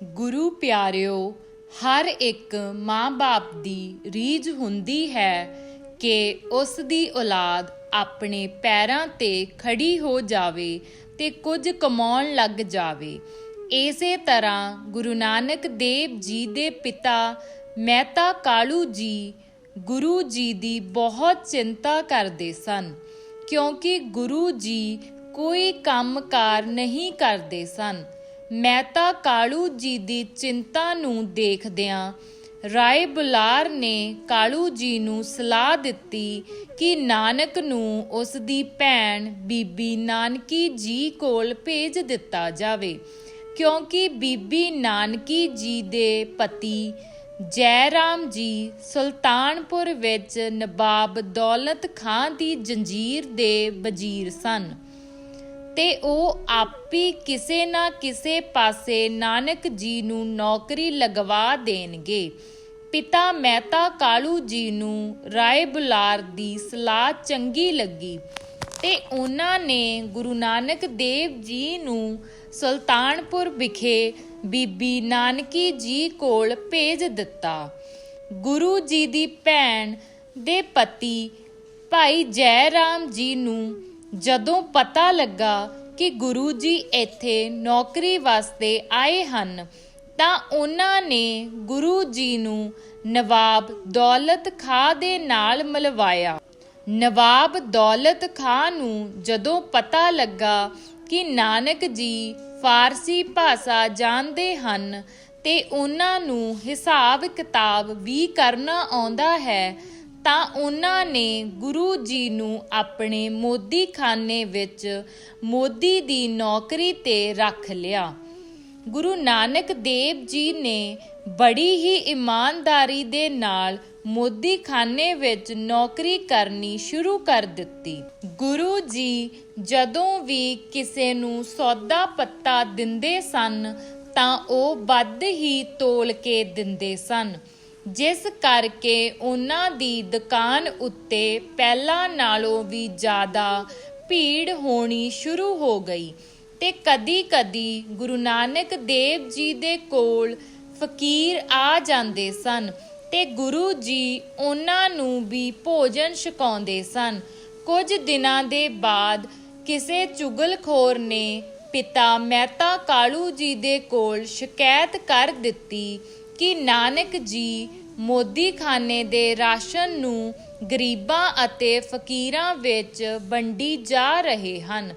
ਗੁਰੂ ਪਿਆਰਿਓ, ਹਰ ਇੱਕ ਮਾਂ-ਬਾਪ ਦੀ ਰੀਝ ਹੁੰਦੀ ਹੈ ਕਿ ਉਸ ਦੀ ਔਲਾਦ ਆਪਣੇ ਪੈਰਾਂ ਤੇ ਖੜੀ ਹੋ ਜਾਵੇ ਤੇ ਕੁਝ ਕਮਾਉਣ ਲੱਗ ਜਾਵੇ। ਇਸੇ ਤਰ੍ਹਾਂ ਗੁਰੂ ਨਾਨਕ ਦੇਵ ਜੀ ਦੇ ਪਿਤਾ ਮਹਿਤਾ ਕਾਲੂ ਜੀ ਗੁਰੂ ਜੀ ਦੀ ਬਹੁਤ ਚਿੰਤਾ ਕਰਦੇ ਸਨ, ਕਿਉਂਕਿ ਗੁਰੂ ਜੀ ਕੋਈ ਕੰਮਕਾਰ ਨਹੀਂ ਕਰਦੇ ਸਨ। ਮੈਂ ਤਾਂ ਕਾਲੂ ਜੀ ਦੀ ਚਿੰਤਾ ਨੂੰ ਦੇਖਦਿਆਂ ਰਾਏ ਬੁਲਾਰ ਨੇ ਕਾਲੂ ਜੀ ਨੂੰ ਸਲਾਹ ਦਿੱਤੀ ਕਿ ਨਾਨਕ ਨੂੰ ਉਸ ਦੀ ਭੈਣ ਬੀਬੀ ਨਾਨਕੀ ਜੀ ਕੋਲ ਭੇਜ ਦਿੱਤਾ ਜਾਵੇ, ਕਿਉਂਕਿ ਬੀਬੀ ਨਾਨਕੀ ਜੀ ਦੇ ਪਤੀ ਜੈ ਰਾਮ ਜੀ ਸੁਲਤਾਨਪੁਰ ਵਿੱਚ ਨਵਾਬ ਦੌਲਤ ਖਾਨ ਦੀ ਜੰਜੀਰ ਦੇ ਵਜ਼ੀਰ ਸਨ। ਤੇ ਉਹ ਆਪੀ ਕਿਸੇ ਨਾ ਕਿਸੇ ਪਾਸੇ ਨਾਨਕ ਜੀ ਨੂੰ ਨੌਕਰੀ ਲਗਵਾ ਦੇਣਗੇ। ਪਿਤਾ ਮਹਿਤਾ ਕਾਲੂ ਜੀ ਨੂੰ ਰਾਏ ਬੁਲਾਰ ਦੀ ਸਲਾਹ ਚੰਗੀ ਲੱਗੀ ਤੇ ਉਹਨਾਂ ਨੇ ਗੁਰੂ ਨਾਨਕ ਦੇਵ ਜੀ ਨੂੰ ਸੁਲਤਾਨਪੁਰ ਵਿਖੇ ਬੀਬੀ ਨਾਨਕੀ ਜੀ ਕੋਲ ਭੇਜ ਦਿੱਤਾ। ਗੁਰੂ ਜੀ ਦੀ ਭੈਣ ਦੇ ਪਤੀ ਭਾਈ ਜੈ ਰਾਮ ਜੀ ਨੂੰ ਜਦੋਂ ਪਤਾ ਲੱਗਾ ਕਿ ਗੁਰੂ ਜੀ ਇੱਥੇ ਨੌਕਰੀ ਵਾਸਤੇ ਆਏ ਹਨ, ਤਾਂ ਉਹਨਾਂ ਨੇ ਗੁਰੂ ਜੀ ਨੂੰ ਨਵਾਬ ਦੌਲਤ ਖਾਂ ਦੇ ਨਾਲ ਮਿਲਵਾਇਆ। ਨਵਾਬ ਦੌਲਤ ਖਾਂ ਨੂੰ ਜਦੋਂ ਪਤਾ ਲੱਗਾ ਕਿ ਨਾਨਕ ਜੀ ਫਾਰਸੀ ਭਾਸ਼ਾ ਜਾਣਦੇ ਹਨ, ਤੇ ਉਹਨਾਂ ਨੂੰ ਹਿਸਾਬ ਕਿਤਾਬ ਵੀ ਕਰਨਾ ਆਉਂਦਾ ਹੈ ਤਾਂ ਉਹਨਾਂ ਨੇ ਗੁਰੂ ਜੀ ਨੂੰ ਆਪਣੇ ਮੋਦੀਖਾਨੇ ਵਿੱਚ ਮੋਦੀ ਦੀ ਨੌਕਰੀ ਤੇ ਰੱਖ ਲਿਆ। ਗੁਰੂ ਨਾਨਕ ਦੇਵ ਜੀ ਨੇ ਬੜੀ ਹੀ ਇਮਾਨਦਾਰੀ ਦੇ ਨਾਲ ਮੋਦੀਖਾਨੇ ਵਿੱਚ ਨੌਕਰੀ ਕਰਨੀ ਸ਼ੁਰੂ ਕਰ ਦਿੱਤੀ। ਗੁਰੂ ਜੀ ਜਦੋਂ ਵੀ ਕਿਸੇ ਨੂੰ ਸੌਦਾ ਪੱਤਾ ਦਿੰਦੇ ਸਨ, ਤਾਂ ਉਹ ਵੱਧ ਹੀ ਤੋਲ ਕੇ ਦਿੰਦੇ ਸਨ। ਜਿਸ ਕਰਕੇ ਉਹਨਾਂ ਦੀ ਦੁਕਾਨ ਉੱਤੇ ਪਹਿਲਾਂ ਨਾਲੋਂ ਵੀ ਜ਼ਿਆਦਾ ਭੀੜ ਹੋਣੀ ਸ਼ੁਰੂ ਹੋ ਗਈ ਤੇ ਕਦੀ-ਕਦੀ ਗੁਰੂ ਨਾਨਕ ਦੇਵ ਜੀ ਦੇ ਕੋਲ ਫਕੀਰ ਆ ਜਾਂਦੇ ਸਨ ਤੇ ਗੁਰੂ ਜੀ ਉਹਨਾਂ ਨੂੰ ਵੀ ਭੋਜਨ ਛਕਾਉਂਦੇ ਸਨ। ਕੁਝ ਦਿਨਾਂ ਦੇ ਬਾਅਦ ਕਿਸੇ ਚੁਗਲਖੋਰ ਨੇ ਪਿਤਾ ਮਹਿਤਾ ਕਾਲੂ ਜੀ ਦੇ ਕੋਲ ਸ਼ਿਕਾਇਤ ਕਰ ਦਿੱਤੀ ਕਿ ਨਾਨਕ ਜੀ ਮੋਦੀ ਖਾਨੇ ਦੇ ਰਾਸ਼ਨ ਨੂੰ ਗਰੀਬਾਂ ਅਤੇ ਫਕੀਰਾਂ ਵਿੱਚ ਵੰਡੀ ਜਾ ਰਹੇ ਹਨ।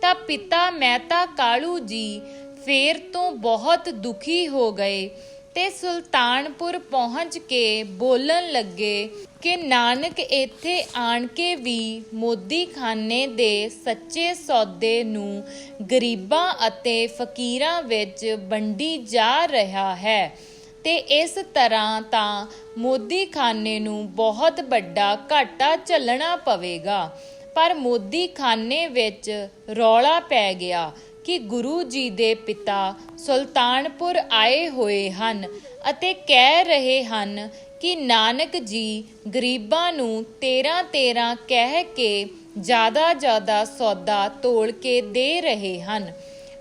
ਤਾਂ ਪਿਤਾ ਮਹਿਤਾ ਕਾਲੂ ਜੀ ਫੇਰ ਤੋਂ ਬਹੁਤ ਦੁਖੀ ਹੋ ਗਏ ਤੇ ਸੁਲਤਾਨਪੁਰ ਪਹੁੰਚ ਕੇ ਬੋਲਣ ਲੱਗੇ ਕਿ ਨਾਨਕ ਇੱਥੇ ਆਣ ਕੇ ਵੀ ਮੋਦੀ ਖਾਨੇ ਦੇ ਸੱਚੇ ਸੌਦੇ ਨੂੰ ਗਰੀਬਾਂ ਅਤੇ ਫਕੀਰਾਂ ਵਿੱਚ ਵੰਡੀ ਜਾ ਰਿਹਾ ਹੈ। ਤੇ ਇਸ ਤਰ੍ਹਾਂ ਤਾਂ ਮੋਦੀ ਖਾਨੇ ਨੂੰ ਬਹੁਤ ਵੱਡਾ ਘਾਟਾ ਝੱਲਣਾ ਪਵੇਗਾ। ਪਰ ਮੋਦੀ ਖਾਨੇ ਵਿੱਚ ਰੌਲਾ ਪੈ ਗਿਆ ਕਿ ਗੁਰੂ ਜੀ ਦੇ ਪਿਤਾ ਸੁਲਤਾਨਪੁਰ ਆਏ ਹੋਏ ਹਨ ਅਤੇ ਕਹਿ ਰਹੇ ਹਨ ਕਿ ਨਾਨਕ ਜੀ ਗਰੀਬਾਂ ਨੂੰ 13 13 ਕਹਿ ਕੇ ਜ਼ਿਆਦਾ ਜ਼ਿਆਦਾ ਸੌਦਾ ਤੋਲ ਕੇ ਦੇ ਰਹੇ ਹਨ।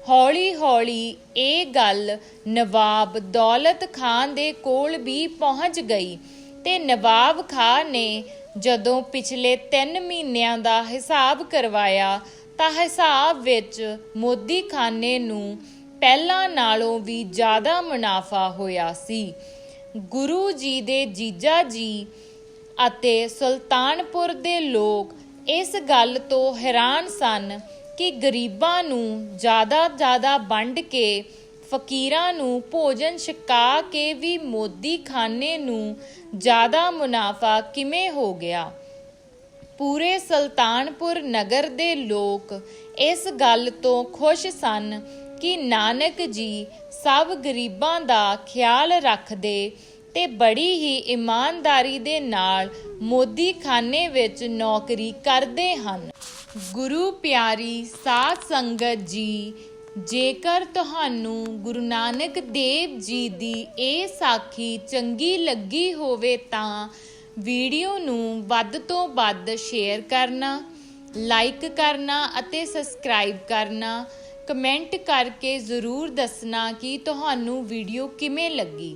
ਹੌਲੀ ਹੌਲੀ ਇਹ ਗੱਲ ਨਵਾਬ ਦੌਲਤ ਖਾਨ ਦੇ ਕੋਲ ਵੀ ਪਹੁੰਚ ਗਈ ਤੇ ਨਵਾਬ ਖਾਨ ਨੇ ਜਦੋਂ ਪਿਛਲੇ 3 ਮਹੀਨਿਆਂ ਦਾ ਹਿਸਾਬ ਕਰਵਾਇਆ ਤਾਂ ਹਿਸਾਬ ਵਿੱਚ ਮੋਦੀ ਖਾਨੇ ਨੂੰ ਪਹਿਲਾਂ ਨਾਲੋਂ ਵੀ ਜ਼ਿਆਦਾ ਮੁਨਾਫਾ ਹੋਇਆ ਸੀ। ਗੁਰੂ ਜੀ ਦੇ ਜੀਜਾ ਜੀ ਅਤੇ ਸੁਲਤਾਨਪੁਰ ਦੇ ਲੋਕ ਇਸ ਗੱਲ ਤੋਂ ਹੈਰਾਨ ਸਨ ਕਿ ਗਰੀਬਾਂ ਨੂੰ ਜ਼ਿਆਦਾ ਜ਼ਿਆਦਾ ਵੰਡ ਕੇ ਫਕੀਰਾਂ ਨੂੰ ਭੋਜਨ ਛਕਾ ਕੇ ਵੀ ਮੋਦੀ ਖਾਨੇ ਨੂੰ ਜ਼ਿਆਦਾ ਮੁਨਾਫਾ ਕਿਵੇਂ ਹੋ ਗਿਆ? ਪੂਰੇ ਸੁਲਤਾਨਪੁਰ ਨਗਰ ਦੇ ਲੋਕ ਇਸ ਗੱਲ ਤੋਂ ਖੁਸ਼ ਸਨ ਕਿ ਨਾਨਕ ਜੀ ਸਭ ਗਰੀਬਾਂ ਦਾ ਖਿਆਲ ਰੱਖਦੇ ਤੇ ਬੜੀ ਹੀ ਇਮਾਨਦਾਰੀ ਦੇ ਨਾਲ ਮੋਦੀਖਾਨੇ ਵਿੱਚ ਨੌਕਰੀ ਕਰਦੇ ਹਨ। ਗੁਰੂ ਪਿਆਰੀ ਸਾਧ ਸੰਗਤ ਜੀ, ਜੇਕਰ ਤੁਹਾਨੂੰ ਗੁਰੂ ਨਾਨਕ ਦੇਵ ਜੀ ਦੀ ਇਹ ਸਾਖੀ ਚੰਗੀ ਲੱਗੀ ਹੋਵੇ ਤਾਂ ਵੀਡੀਓ ਨੂੰ ਵੱਧ ਤੋਂ ਵੱਧ ਸ਼ੇਅਰ ਕਰਨਾ, ਲਾਈਕ ਕਰਨਾ ਅਤੇ ਸਬਸਕ੍ਰਾਈਬ ਕਰਨਾ, ਕਮੈਂਟ ਕਰਕੇ ਜ਼ਰੂਰ ਦੱਸਣਾ ਕਿ ਤੁਹਾਨੂੰ ਵੀਡੀਓ ਕਿਵੇਂ ਲੱਗੀ।